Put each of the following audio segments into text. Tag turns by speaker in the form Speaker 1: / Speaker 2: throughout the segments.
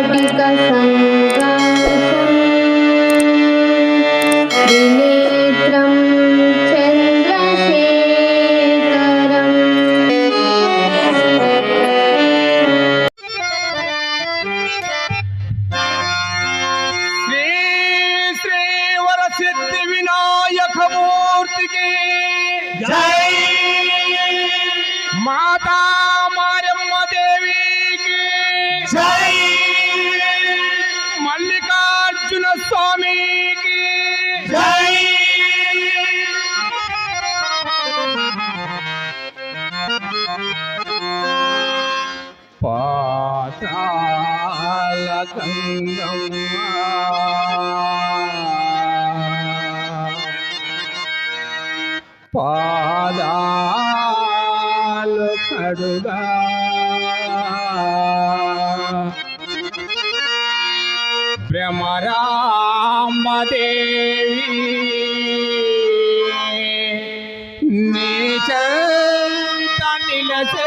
Speaker 1: वाटिका పాదాలు కడుగా. భ్రమరామదేవి నీచ నిలసేను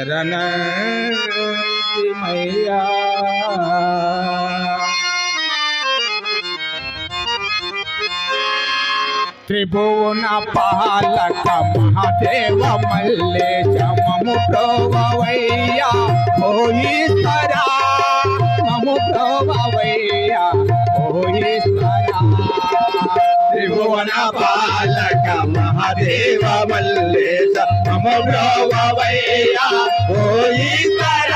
Speaker 1: ఆనందం పొందేను. శ్రీశైలమల్లన్న శరణమయ్యా శరణమయ్యా త్రిభువన పాలక మహాదేవ మల్లేశమము ప్రోవయ్యా ఓయిస్తరా మము ప్రోవయ్యా ఓయిస్తరా
Speaker 2: త్రిభువన పాలక మహాదేవ మల్లేశ మమ బ్రవయ్యా ఓ ఈశ్వర.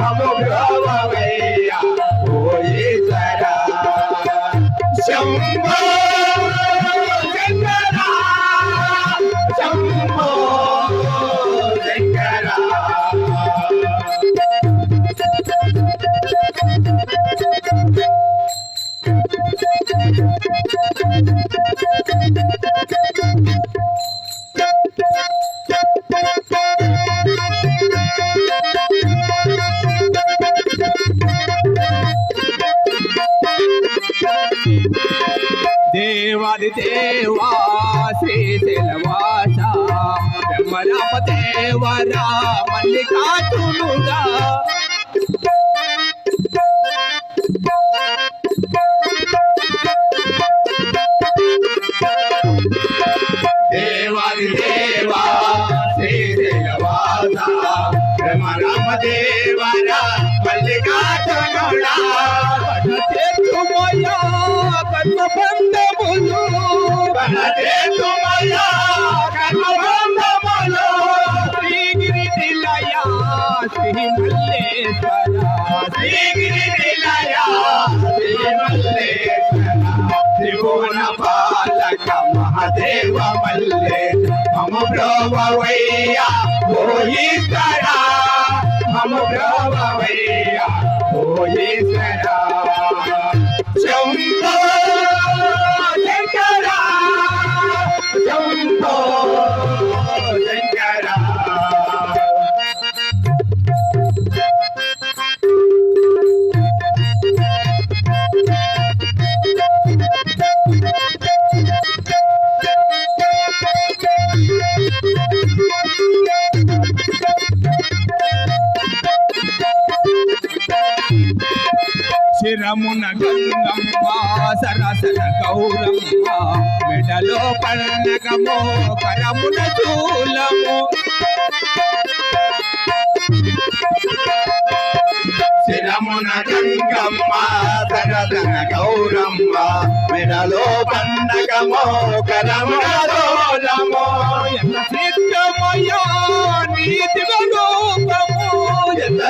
Speaker 2: మమ బ్రవయ్యా ఓ ఈశ్వర. శంభో
Speaker 1: దేవా శ్రీశైలవాస బ్రహ్మరామ దేవరా మల్లికార్జునుడా.
Speaker 2: త్రిభువన పాలక మహదేవ మల్లే మమ ప్రభవయ్యా ఓ ఈశ్వర మమ ప్రభవయ్యా ఓ శంకర
Speaker 1: గంగమ్మ సరసన గౌరమ్మ మెడలో పన్నగమో కరమున చూలము
Speaker 2: శిరమున గంగమ్మ సరదన గౌరమ్మ మెడలో పండగమో కరమున రోలము
Speaker 1: ఎంత సిద్ధమయ్యా నీతి రూపము
Speaker 2: ఎంత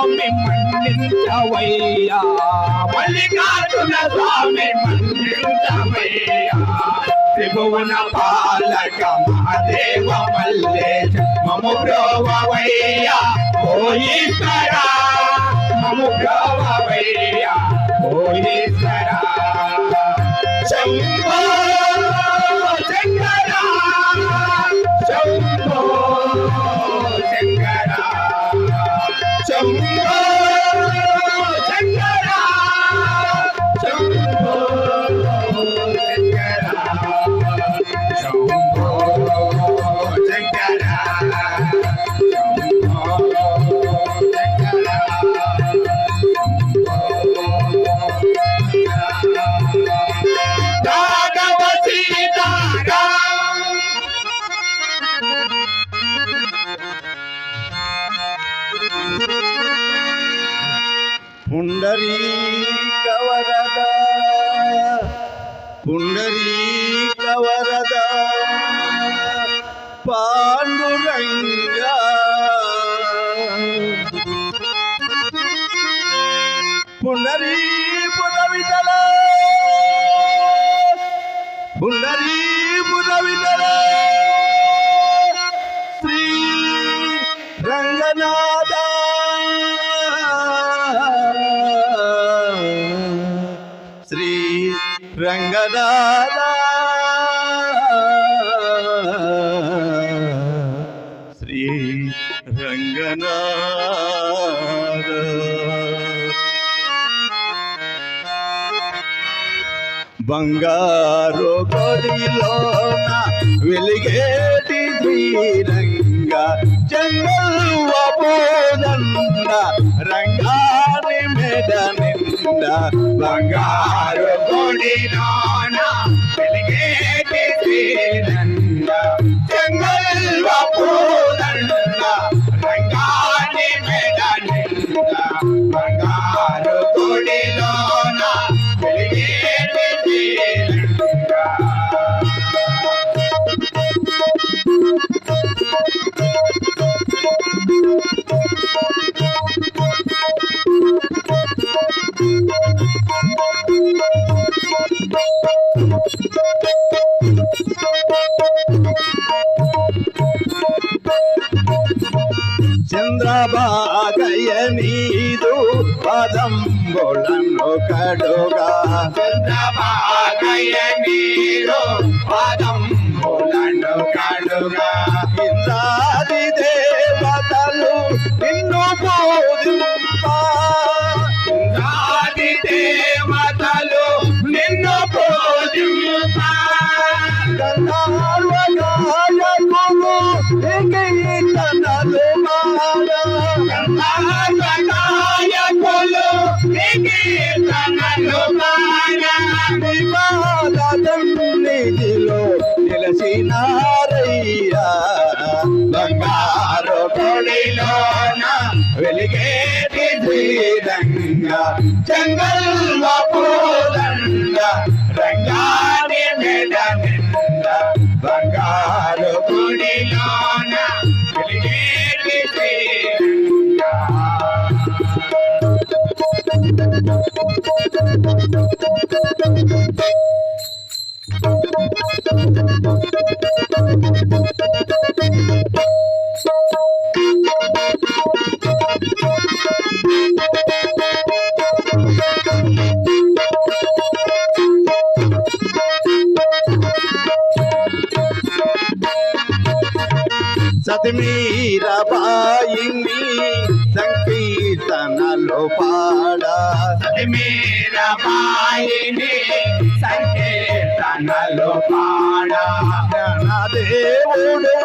Speaker 3: స్వామి మన్నించవయ్యా
Speaker 1: మల్లికార్జున స్వామి మన్నించవయ్యా త్రిభువన పాలక మహాదేవ మల్లేశ మము బ్రోవయ్యా ఓ ఈశ్వరా మము బ్రోవయ్యా ఓ ఈశ్వరా. ಪುಂಡರೀಕವರದ
Speaker 2: ಪುಂಡರೀಕವರದ ಪಾಂಡುರಂಗ ಪುಂಡರೀ ಪುರವಿದಲ ಪುಂಡರೀ ಪುರವಿದಲ ಶ್ರೀ ರಂಗನಾಥ రంగనాథ శ్రీ రంగనాథ. బంగారు కొడిలోన వెలిగేటి శ్రీరంగ జంగల్ పోదండ రంగాని మెడ నిన్న నిండ బంగారు
Speaker 1: గుడిలోన వెలిగేటి శ్రీరంగ చెంగల్వ పూదండ
Speaker 2: చంద్రబాగయ నీదు పదంబులను కడుగా.
Speaker 1: చంద్రబాగయ నీరు పదం పులను కడుగా.
Speaker 2: ఇంద్రాది దేవతలు నిన్ను పూజింప
Speaker 1: శ్రీరంగ జంగల్వ పూదండ రంగాని మెడ నింద బంగారు కొడిలోన వెలిగేటి శ్రీరంగ
Speaker 2: సతిమీరబాయిని సంకీర్తనలు పాడా.
Speaker 1: మీరబాయిని సంకీర్తనలు పాడా.
Speaker 2: దేవుడుని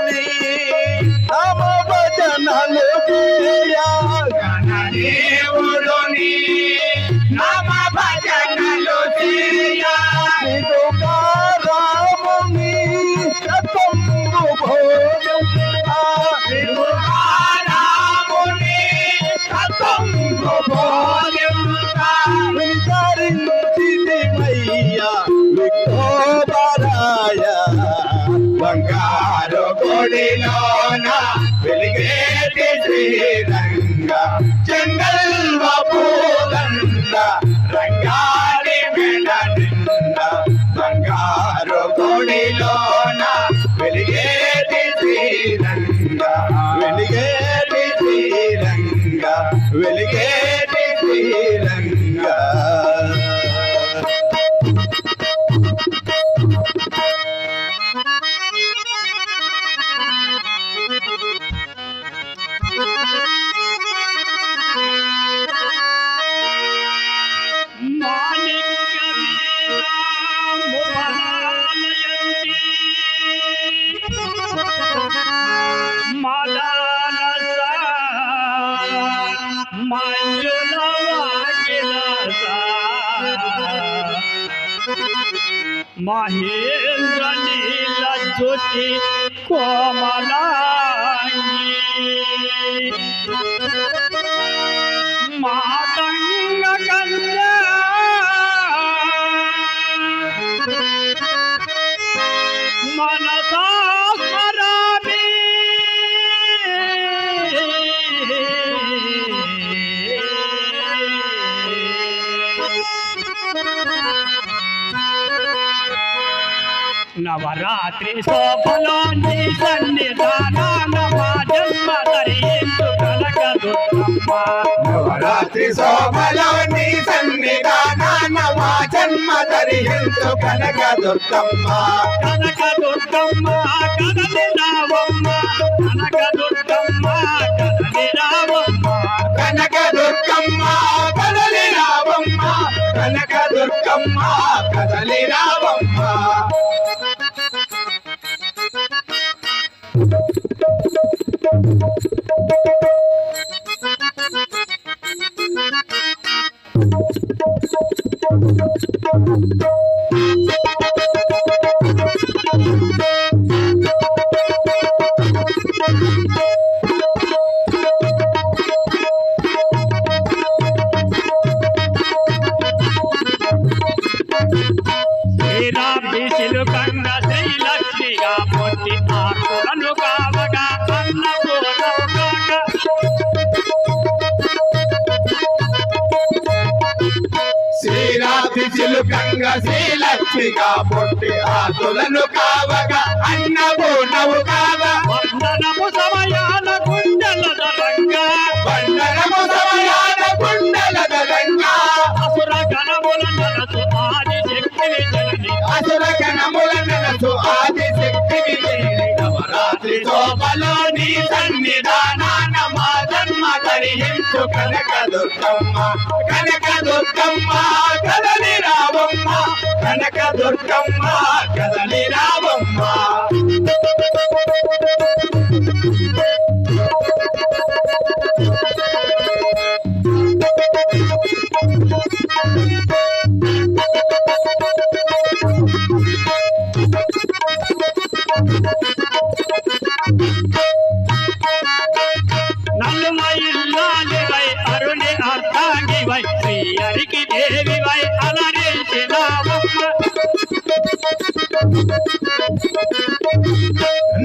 Speaker 3: महेंद्र नील ज्योति कोमला నవరాత్రి శోభలోని సన్నిధానాన మా జన్మ ధరించు కనక దుర్గమ్మ
Speaker 1: నవరాత్రి శోభలో నీ సన్నిధానాన మా జన్మ
Speaker 3: కదలి రావమ్మ. కనక దుర్గమ్మ కదలి రావమ్మ.
Speaker 1: కనక
Speaker 3: శ్రీరాభిషులు కండ శ్రీలక్ష్మిగా పొట్టి ఆకులను కావగా అన్నపూర్ణవు కాక
Speaker 1: శ్రీరాత్రి చిలుకంగ శ్రీలక్ష్మిగా పుట్టి ఆతులను కావగా అన్నపూర్ణవు కావ.
Speaker 3: వందనము సమయాన గుండెల
Speaker 1: బండరము
Speaker 3: ఆది
Speaker 1: నవరాత్రి శోభలో నీ సన్నిధానాన మా జన్మ ధరించు కనక దుర్గమ్మ కనక దుర్గమ్మ కదలి రావమ్మ కనక దుర్గమ్మ కదలి రావమ్మ.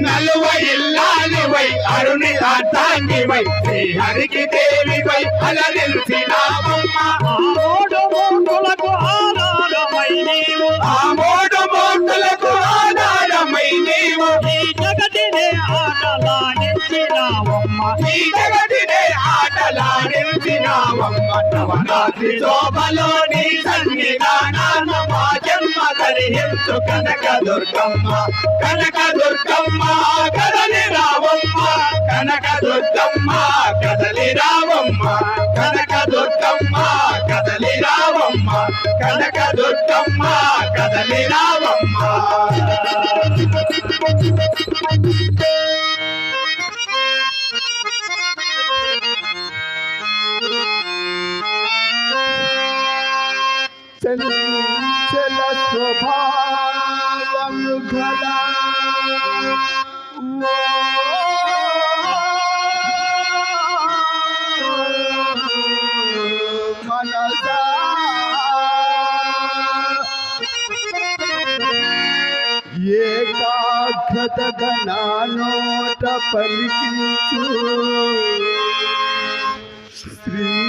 Speaker 1: నలువ ఇల్లాలివై అరుణి అర్థాంగివై శ్రీ హరికి దేవివై అలరిల్చినావమ్మ
Speaker 3: ఆ మూడు మూర్తులకు ఆధారమై నీవు.
Speaker 1: ఆ మూడు మూర్తులకు ఆధారమై నీవు.
Speaker 3: ఈ జగతినే ఆటలాడించినావమ్మ
Speaker 1: ఈ జగతినే ఆటలాడించినావమ్మ నవరాత్రి శోభలో నీ సన్నిధానాన మా జన్మ ధరించు కనక దుర్గమ్మ కనక దుర్గమ్మ కదలి రావమ్మ. కనక దుర్గమ్మ కదలి రావమ్మ. కనక దుర్గమ్మ కదలి రావమ్మ. కనక దుర్గమ్మ కదలి రావమ్మ.
Speaker 2: Thank you. गोपाल कला ये काखत गणानो टपलिकिंचु श्री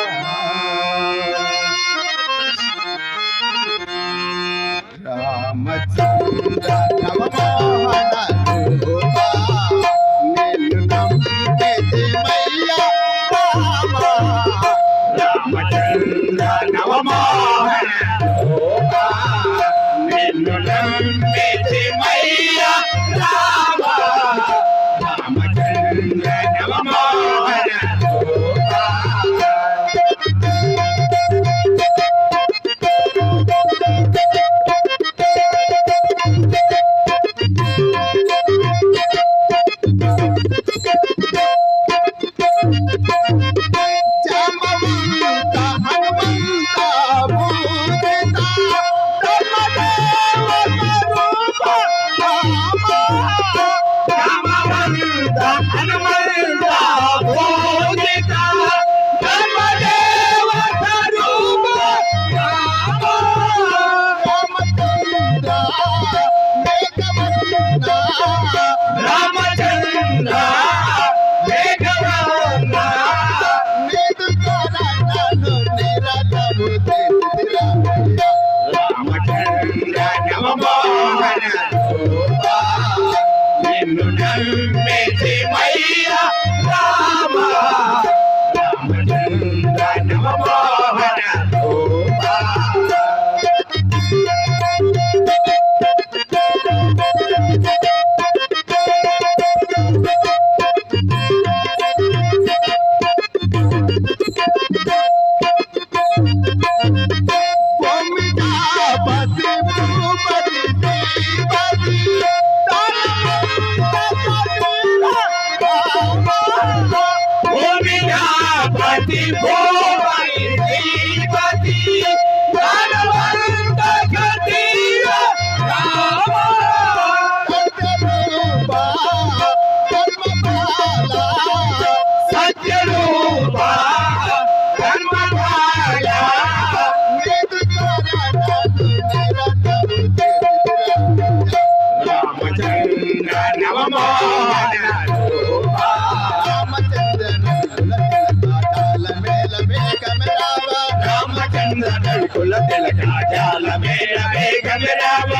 Speaker 2: రామ
Speaker 1: రామచంద్ర
Speaker 2: నమ్మెతి మయ్య
Speaker 1: రామ నడుకుల తిలక జాల